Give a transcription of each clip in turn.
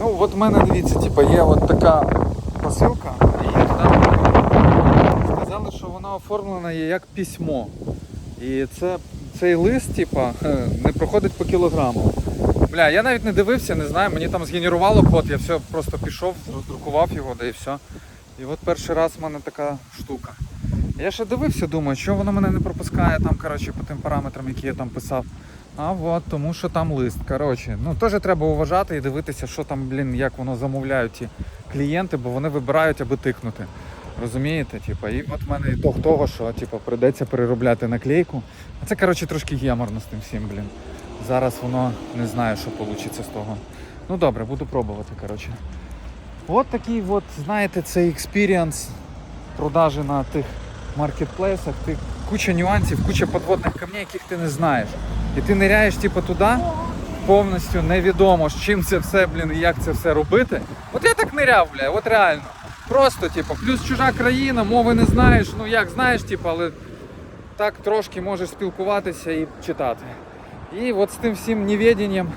Ну, от в мене дивіться, типу, є от така посилка, і сказали, що вона оформлена є як письмо. І це, цей лист, типа, не проходить по кілограму. Бля, я навіть не дивився, не знаю, мені там згенерувало код, я все просто пішов, роздрукував його, да і все. І от перший раз в мене така штука. Я ще дивився, думаю, що воно мене не пропускає там, коротше, по тим параметрам, які я там писав. А от тому що там лист. Коротше, ну теж треба уважати і дивитися, що там, блін, як воно замовляють ті клієнти, бо вони вибирають, аби тикнути. Розумієте? Типа, і от в мене ітог того, що типа, прийдеться переробляти наклейку. А це, коротше, трошки геморно з тим всім, блін. Зараз воно не знаю, що вийде з того. Ну добре, буду пробувати, коротше. От такий, от, знаєте, цей експіріанс продажі на тих маркетплейсах, ти куча нюансів, куча подводних камней, яких ти не знаєш. І ти ниряєш типу, туди, повністю невідомо, з чим це все, блін, і як це все робити. От я так ниряв, бля, от реально. Просто, типу, плюс чужа країна, мови не знаєш, ну як знаєш, типу, але так трошки можеш спілкуватися і читати. І от з тим всім невідінням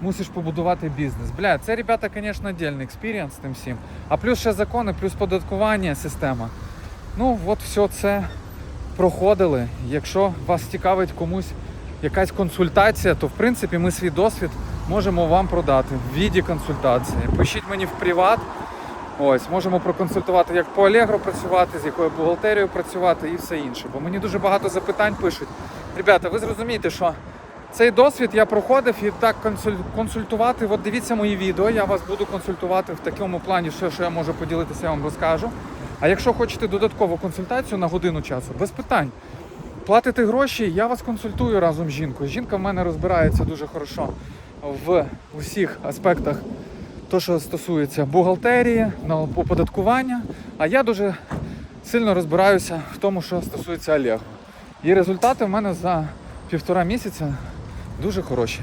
мусиш побудувати бізнес. Бля, це, ребята, звісно, отдельний експірієнс з тим всім. А плюс ще закони, плюс податкування, система. Ну, от все це проходили. Якщо вас цікавить комусь якась консультація, то в принципі ми свій досвід можемо вам продати в віді консультації. Пишіть мені в приват. Ось, можемо проконсультувати, як по Allegro працювати, з якою бухгалтерією працювати і все інше. Бо мені дуже багато запитань пишуть. Ребята, ви зрозумієте, що цей досвід я проходив і так консультувати. От дивіться мої відео, я вас буду консультувати в такому плані, що, що я можу поділитися, я вам розкажу. А якщо хочете додаткову консультацію на годину часу, без питань. Платите гроші, я вас консультую разом з жінкою. Жінка в мене розбирається дуже хорошо в усіх аспектах, то, що стосується бухгалтерії, оподаткування. А я дуже сильно розбираюся в тому, що стосується Allegro. І результати в мене за півтора місяця дуже хороші.